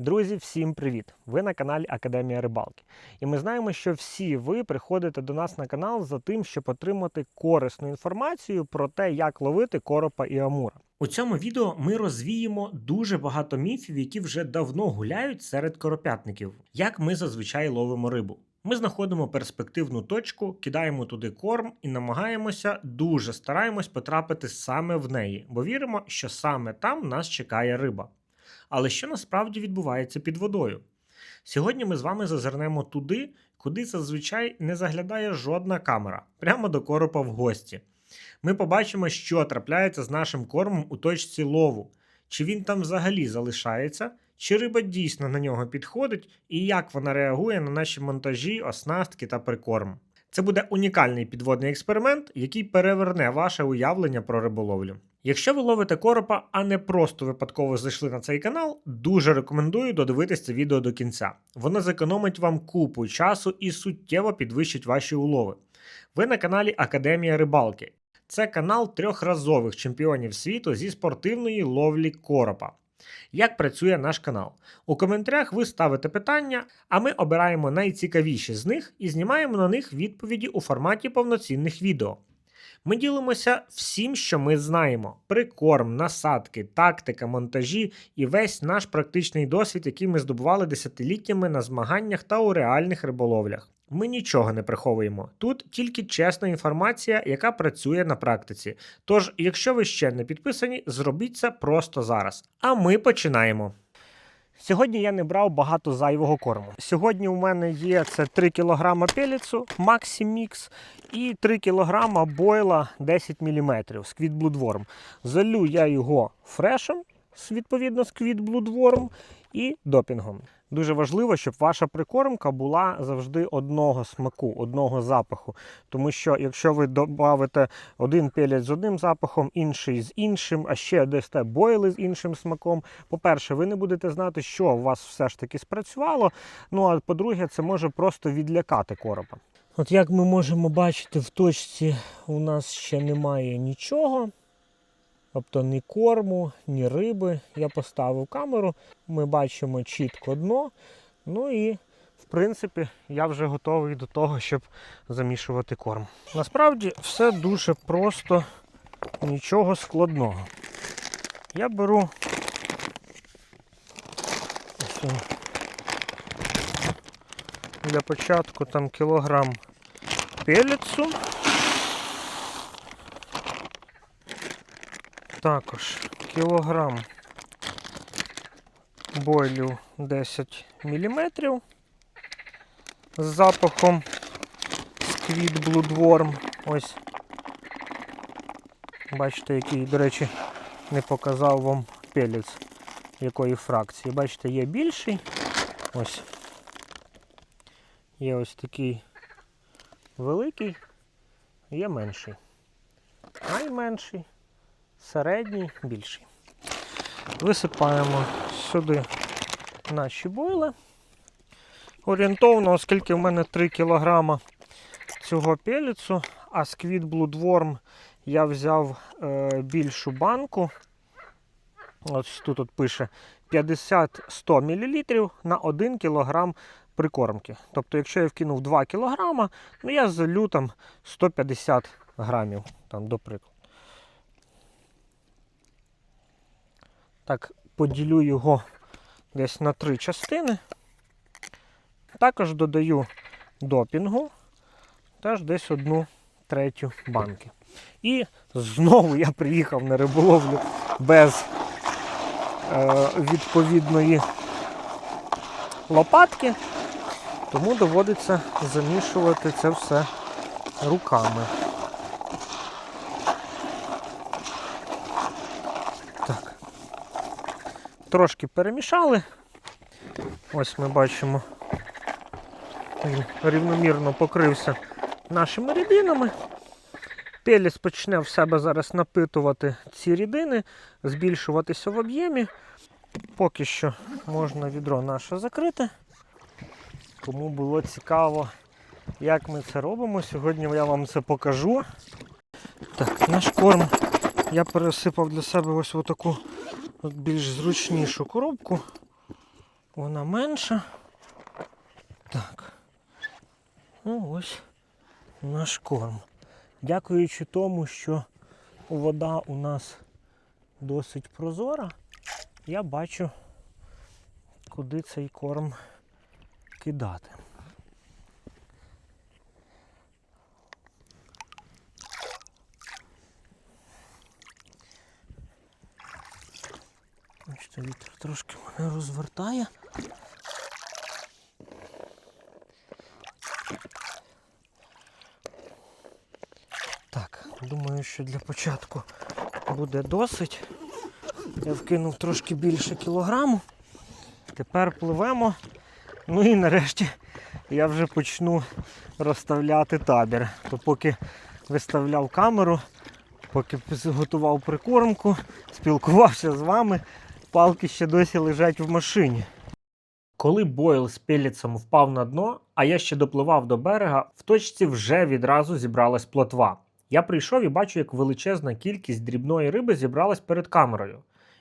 Друзі, всім привіт! Ви на каналі Академія Рибалки. І ми знаємо, що всі ви приходите до нас на канал за тим, щоб отримати корисну інформацію про те, як ловити коропа і амура. У цьому відео ми розвіємо дуже багато міфів, які вже давно гуляють серед коропятників, як ми зазвичай ловимо рибу. Ми знаходимо перспективну точку, кидаємо туди корм і намагаємося дуже стараємось потрапити саме в неї, бо віримо, що саме там нас чекає риба. Але що насправді відбувається під водою? Сьогодні ми з вами зазирнемо туди, куди зазвичай не заглядає жодна камера, прямо до коропа в гості. Ми побачимо, що трапляється з нашим кормом у точці лову, чи він там взагалі залишається, чи риба дійсно на нього підходить, і як вона реагує на наші монтажі, оснастки та прикорм. Це буде унікальний підводний експеримент, який переверне ваше уявлення про риболовлю. Якщо ви ловите коропа, а не просто випадково зайшли на цей канал, дуже рекомендую додивитися це відео до кінця. Воно зекономить вам купу часу і суттєво підвищить ваші улови. Ви на каналі Академія Рибалки. Це канал трьохразових чемпіонів світу зі спортивної ловлі коропа. Як працює наш канал? У коментарях ви ставите питання, а ми обираємо найцікавіші з них і знімаємо на них відповіді у форматі повноцінних відео. Ми ділимося всім, що ми знаємо: прикорм, насадки, тактика, монтажі і весь наш практичний досвід, який ми здобували десятиліттями на змаганнях та у реальних риболовлях. Ми нічого не приховуємо. Тут тільки чесна інформація, яка працює на практиці. Тож, якщо ви ще не підписані, зробіть це просто зараз. А ми починаємо. Сьогодні я не брав багато зайвого корму. Сьогодні у мене є це 3 кг пеліцу Maximix і 3 кг бойла 10 мм Squid Bloodworm. Залю я його фрешем, відповідно Squid Bloodworm і допінгом. Дуже важливо, щоб ваша прикормка була завжди одного смаку, одного запаху. Тому що якщо ви додавите один пелець з одним запахом, інший з іншим, а ще дасте бойли з іншим смаком, по-перше, ви не будете знати, що у вас все ж таки спрацювало. Ну а по-друге, це може просто відлякати коропа. От як ми можемо бачити, в точці у нас ще немає нічого. Тобто ні корму, ні риби. Я поставив камеру, ми бачимо чітко дно. Ну і, в принципі, я вже готовий до того, щоб замішувати корм. Насправді все дуже просто, нічого складного. Я беру для початку там кілограм пелецу. Також кілограм бойлю 10 мм з запахом Squid Bloodworm. Ось. Бачите, який, до речі, не показав вам пелець якої фракції. Бачите, є більший. Ось. Є ось такий великий, є менший. Найменший середній, більший. Висипаємо сюди наші бойли. Орієнтовно, оскільки в мене 3 кг цього пеліцу, а Squid Bloodworm я взяв е, більшу банку. Ось тут от пише 50-100 мл на 1 кг прикормки. Тобто, якщо я вкинув 2 кг, ну я залю там 150 грамів, там, до прикладу. Так, поділю його десь на три частини. Також додаю допінгу, теж десь одну третю банки. І знову я приїхав на риболовлю без е, відповідної лопатки, тому доводиться замішувати це все руками. Трошки перемішали. Ось ми бачимо, він рівномірно покрився нашими рідинами. Пеліс почне в себе зараз напитувати ці рідини, збільшуватися в об'ємі. Поки що можна відро наше закрити. Кому було цікаво, як ми це робимо, сьогодні я вам це покажу. Так, наш корм я пересипав для себе ось в таку більш зручнішу коробку. вона менша. Так. Ну ось наш корм. Дякуючи тому, що вода у нас досить прозора, я бачу, куди цей корм кидати. Бачите, вітер трошки мене розвертає. Так, думаю, що для початку буде досить. Я вкинув трошки більше кілограму. Тепер пливемо. Ну і нарешті я вже почну розставляти табір. То поки виставляв камеру, поки готував прикормку, спілкувався з вами, палки ще досі лежать в машині. Коли Бойл з пеліцем впав на дно, а я ще допливав до берега, в точці вже відразу зібралась плотва. Я прийшов і бачу, як величезна кількість дрібної риби зібралась перед камерою.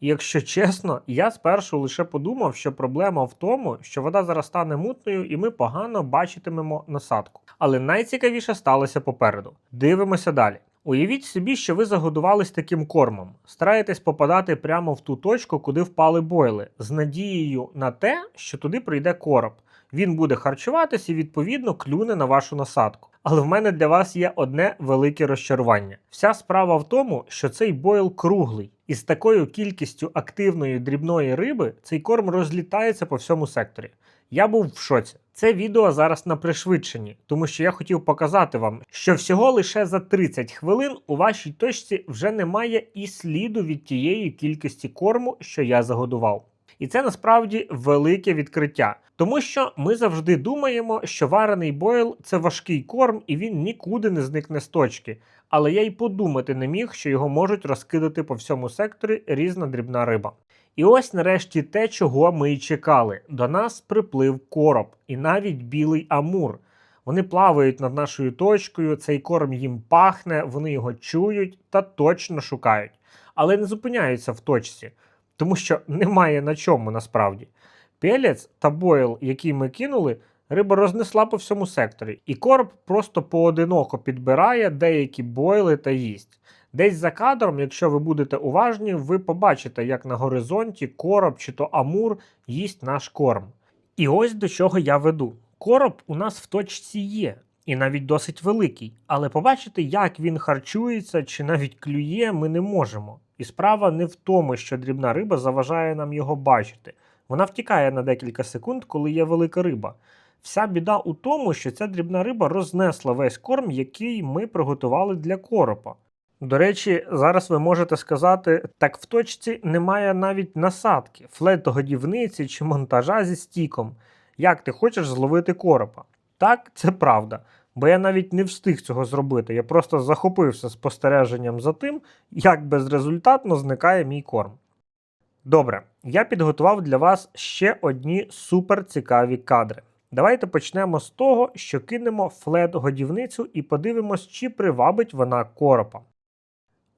І якщо чесно, я спершу лише подумав, що проблема в тому, що вода зараз стане мутною і ми погано бачитимемо насадку. Але найцікавіше сталося попереду. Дивимося далі. Уявіть собі, що ви загодувались таким кормом, стараєтесь попадати прямо в ту точку, куди впали бойли, з надією на те, що туди прийде короб. Він буде харчуватись і відповідно клюне на вашу насадку. Але в мене для вас є одне велике розчарування. Вся справа в тому, що цей бойл круглий, і з такою кількістю активної дрібної риби цей корм розлітається по всьому секторі. Я був в шоці. Це відео зараз на пришвидшенні, тому що я хотів показати вам, що всього лише за 30 хвилин у вашій точці вже немає і сліду від тієї кількості корму, що я загодував. І це насправді велике відкриття, тому що ми завжди думаємо, що варений бойл це важкий корм і він нікуди не зникне з точки. Але я й подумати не міг, що його можуть розкидати по всьому секторі різна дрібна риба. І ось нарешті те, чого ми й чекали. До нас приплив короб, і навіть білий амур. Вони плавають над нашою точкою, цей корм їм пахне, вони його чують та точно шукають, але не зупиняються в точці, тому що немає на чому насправді. Пелець та бойл, який ми кинули, риба рознесла по всьому секторі, і короб просто поодиноко підбирає деякі бойли та їсть. Десь за кадром, якщо ви будете уважні, ви побачите, як на горизонті короб чи то амур їсть наш корм. І ось до чого я веду. Короб у нас в точці є, і навіть досить великий, але побачити, як він харчується чи навіть клює, ми не можемо. І справа не в тому, що дрібна риба заважає нам його бачити. Вона втікає на декілька секунд, коли є велика риба. Вся біда у тому, що ця дрібна риба рознесла весь корм, який ми приготували для коропа. До речі, зараз ви можете сказати, так в точці немає навіть насадки, флетогодівниці чи монтажа зі стіком. Як ти хочеш зловити коропа? Так, це правда. Бо я навіть не встиг цього зробити. Я просто захопився спостереженням за тим, як безрезультатно зникає мій корм. Добре, я підготував для вас ще одні супер цікаві кадри. Давайте почнемо з того, що кинемо флет-годівницю і подивимось, чи привабить вона коропа.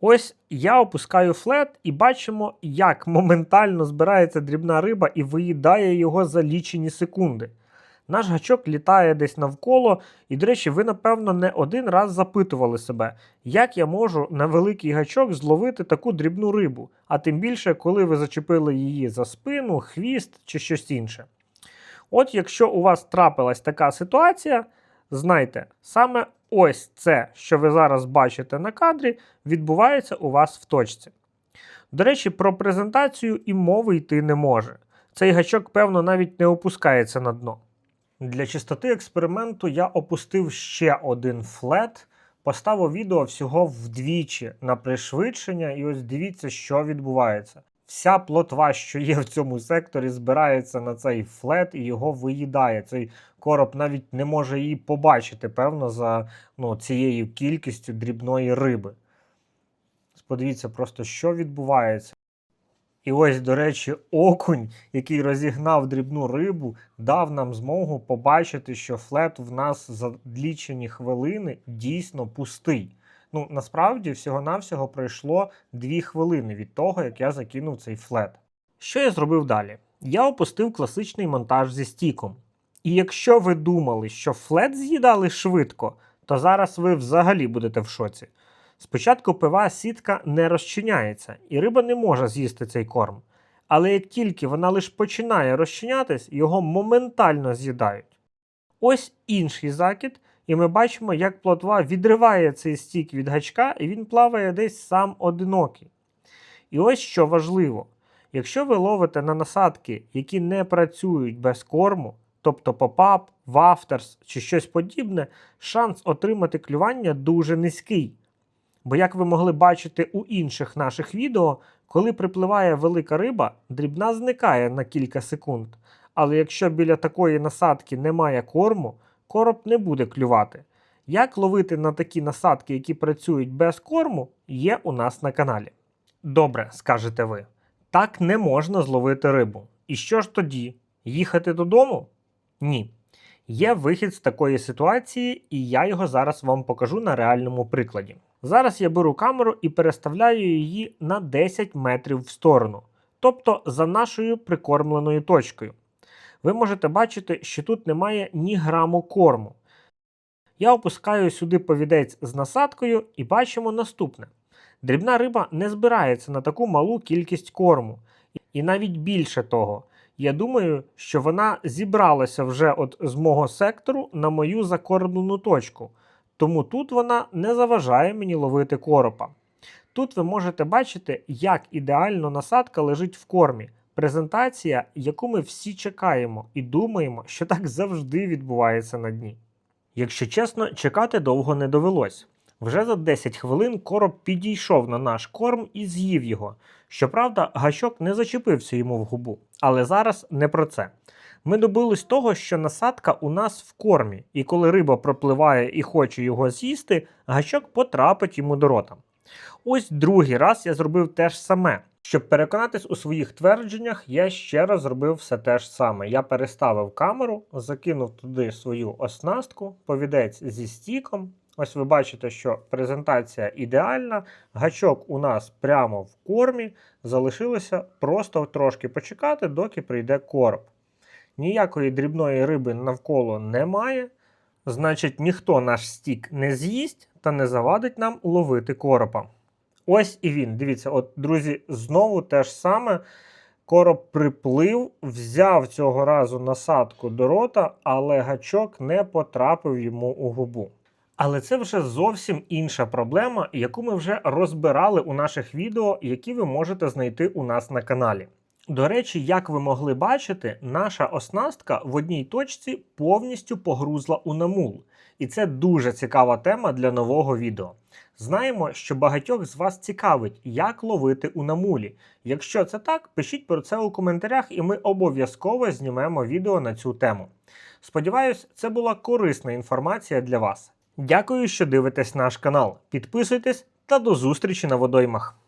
Ось я опускаю флет і бачимо, як моментально збирається дрібна риба і виїдає його за лічені секунди. Наш гачок літає десь навколо, і, до речі, ви, напевно, не один раз запитували себе, як я можу на великий гачок зловити таку дрібну рибу, а тим більше, коли ви зачепили її за спину, хвіст чи щось інше. От якщо у вас трапилась така ситуація, знайте, саме ось це, що ви зараз бачите на кадрі, відбувається у вас в точці. До речі, про презентацію і мови йти не може. Цей гачок, певно, навіть не опускається на дно. Для чистоти експерименту я опустив ще один флет, поставив відео всього вдвічі на пришвидшення, і ось дивіться, що відбувається. Вся плотва, що є в цьому секторі, збирається на цей флет і його виїдає. Цей короб навіть не може її побачити, певно, за ну, цією кількістю дрібної риби. Подивіться просто, що відбувається. І ось, до речі, окунь, який розігнав дрібну рибу, дав нам змогу побачити, що флет в нас за лічені хвилини дійсно пустий. Ну, насправді, всього-навсього пройшло 2 хвилини від того, як я закинув цей флет. Що я зробив далі? Я опустив класичний монтаж зі стіком. І якщо ви думали, що флет з'їдали швидко, то зараз ви взагалі будете в шоці. Спочатку пива сітка не розчиняється, і риба не може з'їсти цей корм. Але як тільки вона лише починає розчинятись, його моментально з'їдають. Ось інший закид, і ми бачимо, як плотва відриває цей стік від гачка, і він плаває десь сам одинокий. І ось що важливо: якщо ви ловите на насадки, які не працюють без корму, тобто попап, вафтерс чи щось подібне, шанс отримати клювання дуже низький. Бо, як ви могли бачити у інших наших відео, коли припливає велика риба, дрібна зникає на кілька секунд. Але якщо біля такої насадки немає корму, короб не буде клювати. Як ловити на такі насадки, які працюють без корму, є у нас на каналі. Добре, скажете ви. Так не можна зловити рибу. І що ж тоді? Їхати додому? Ні. Є вихід з такої ситуації, і я його зараз вам покажу на реальному прикладі. Зараз я беру камеру і переставляю її на 10 метрів в сторону, тобто за нашою прикормленою точкою. Ви можете бачити, що тут немає ні граму корму. Я опускаю сюди повідець з насадкою і бачимо наступне: дрібна риба не збирається на таку малу кількість корму. І навіть більше того, я думаю, що вона зібралася вже от з мого сектору на мою закормлену точку. Тому тут вона не заважає мені ловити коропа. Тут ви можете бачити, як ідеально насадка лежить в кормі. Презентація, яку ми всі чекаємо і думаємо, що так завжди відбувається на дні. Якщо чесно, чекати довго не довелось. Вже за 10 хвилин короб підійшов на наш корм і з'їв його. Щоправда, гачок не зачепився йому в губу. Але зараз не про це. Ми добились того, що насадка у нас в кормі, і коли риба пропливає і хоче його з'їсти, гачок потрапить йому до рота. Ось другий раз я зробив те ж саме. Щоб переконатись у своїх твердженнях, я ще раз зробив все те ж саме. Я переставив камеру, закинув туди свою оснастку, повідець зі стіком. Ось ви бачите, що презентація ідеальна. Гачок у нас прямо в кормі. Залишилося просто трошки почекати, доки прийде короб. Ніякої дрібної риби навколо немає. Значить, ніхто наш стік не з'їсть та не завадить нам ловити коропа. Ось і він. Дивіться, от, друзі, знову те ж саме. Короб приплив, взяв цього разу насадку до рота, але гачок не потрапив йому у губу. Але це вже зовсім інша проблема, яку ми вже розбирали у наших відео, які ви можете знайти у нас на каналі. До речі, як ви могли бачити, наша оснастка в одній точці повністю погрузла у намул. І це дуже цікава тема для нового відео. Знаємо, що багатьох з вас цікавить, як ловити у намулі. Якщо це так, пишіть про це у коментарях, і ми обов'язково знімемо відео на цю тему. Сподіваюсь, це була корисна інформація для вас. Дякую, що дивитесь наш канал. Підписуйтесь та до зустрічі на водоймах.